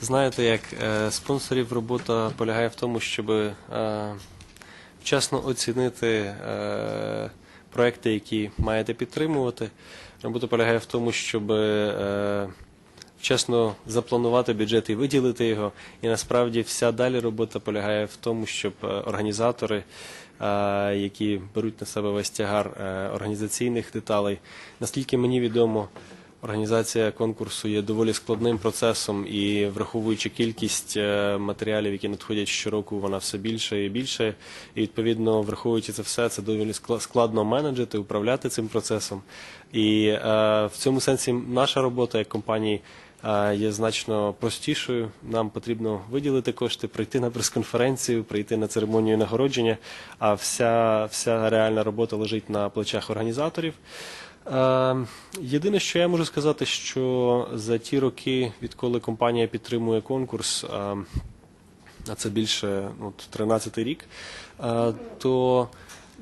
Знаєте, як е, спонсорів робота полягає в тому, щоб е, вчасно оцінити е, проекти, які маєте підтримувати. Робота полягає в тому, щоб вчасно запланувати бюджет і виділити його. І насправді вся далі робота полягає в тому, щоб організатори, які беруть на себе весь тягар організаційних деталей, наскільки мені відомо. Організація конкурсу є доволі складним процесом, і враховуючи кількість е, матеріалів, які надходять щороку, вона все більше і більше. І відповідно, враховуючи це все, це доволі скла- складно менеджити, управляти цим процесом. І е, в цьому сенсі наша робота як компанії е, є значно простішою. Нам потрібно виділити кошти, прийти на прес-конференцію, прийти на церемонію нагородження. А вся, вся реальна робота лежить на плечах організаторів. Е, Єдине, що я можу сказати, що за ті роки, відколи компанія підтримує конкурс, е, а це більше ну, 13 рік, е, то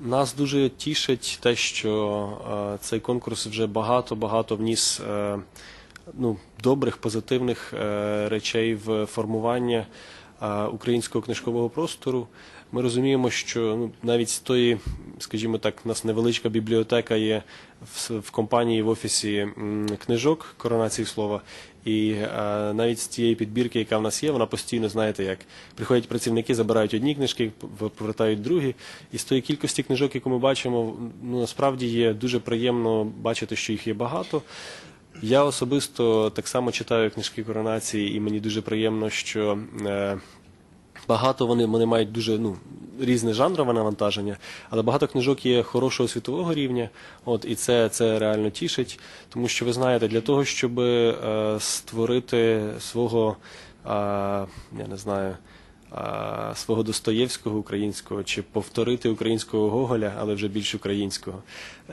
нас дуже тішить те, що е, цей конкурс вже багато-багато вніс е, ну, добрих, позитивних речей в формування українського книжкового простору. Ми розуміємо, що ну, навіть з тої, скажімо так, у нас невеличка бібліотека є в, в компанії в офісі книжок коронації слова. І е, навіть з тієї підбірки, яка в нас є, вона постійно, знаєте, як приходять працівники, забирають одні книжки, повертають другі. І з тої кількості книжок, яку ми бачимо, ну насправді є дуже приємно бачити, що їх є багато. Я особисто так само читаю книжки коронації, і мені дуже приємно, що е, багато вони, вони мають дуже ну, різне жанрове навантаження, але багато книжок є хорошого світового рівня. От, і це, це реально тішить. Тому що ви знаєте, для того, щоб е, створити свого, е, я не знаю. А, Свого Достоєвського українського чи повторити українського Гоголя, але вже більш українського,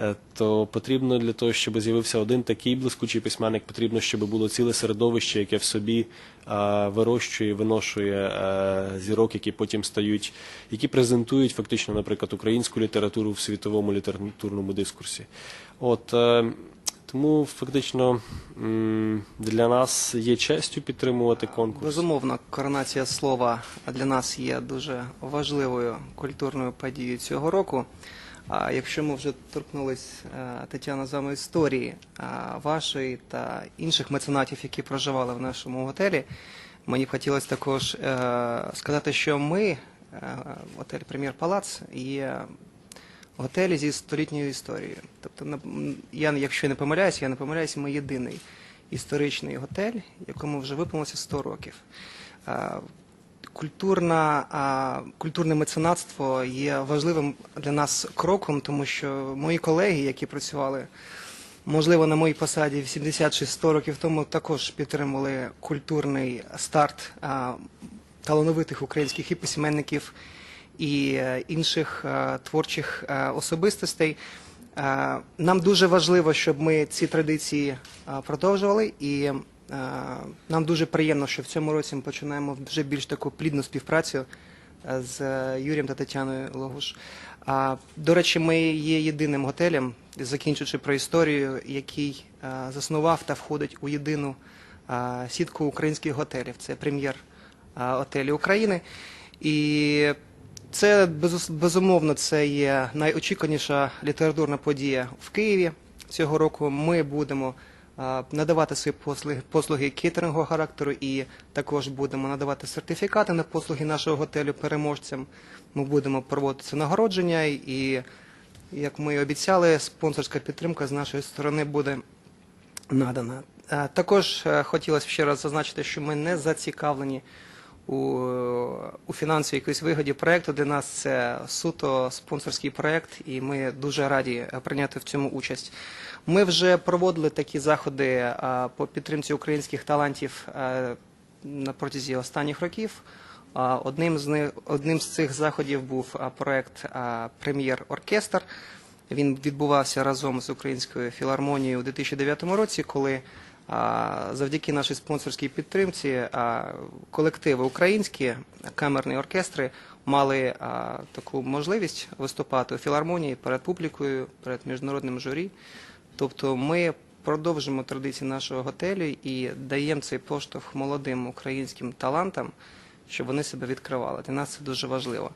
е, то потрібно для того, щоб з'явився один такий блискучий письменник, потрібно, щоб було ціле середовище, яке в собі вирощує, виношує е, зірок, які потім стають, які презентують фактично, наприклад, українську літературу в світовому літературному дискурсі. От е, тому фактично для нас є честю підтримувати конкурс. Безумовно, коронація слова для нас є дуже важливою культурною подією цього року. А якщо ми вже торкнулись е, Тетяна з історії е, вашої та інших меценатів, які проживали в нашому готелі, мені б хотілося також е, сказати, що ми, готель Прем'єр Палац, є готелі зі столітньою історією. Тобто, я, якщо не помиляюсь, я не помиляюсь, ми єдиний історичний готель, якому вже виповнилося 100 років. Культурна, культурне меценатство є важливим для нас кроком, тому що мої колеги, які працювали, можливо, на моїй посаді 80 чи 100 років тому, також підтримували культурний старт талановитих українських і письменників, і е, інших е, творчих е, особистостей. Нам дуже важливо, щоб ми ці традиції продовжували, і нам дуже приємно, що в цьому році ми починаємо вже більш таку плідну співпрацю з Юрієм та Тетяною Логуш. До речі, ми є єдиним готелем, закінчуючи про історію, який заснував та входить у єдину сітку українських готелів. Це прем'єр готелі України. І це безумовно це є найочікуваніша літературна подія в Києві. Цього року ми будемо надавати свої послуги, послуги кейтерингового характеру і також будемо надавати сертифікати на послуги нашого готелю переможцям. Ми будемо проводити нагородження і, як ми і обіцяли, спонсорська підтримка з нашої сторони буде надана. Також е, хотілося ще раз зазначити, що ми не зацікавлені у, у фінансовій якоїсь вигоді проекту. Для нас це суто спонсорський проект, і ми дуже раді е, прийняти в цьому участь. Ми вже проводили такі заходи е, по підтримці українських талантів е, на протязі останніх років. Одним з них одним з цих заходів був а, проект а, Прем'єр Оркестр. Він відбувався разом з українською філармонією у 2009 році, коли завдяки нашій спонсорській підтримці колективи українські камерні оркестри мали таку можливість виступати у філармонії перед публікою, перед міжнародним журі. Тобто ми продовжимо традиції нашого готелю і даємо цей поштовх молодим українським талантам, щоб вони себе відкривали. Для нас це дуже важливо.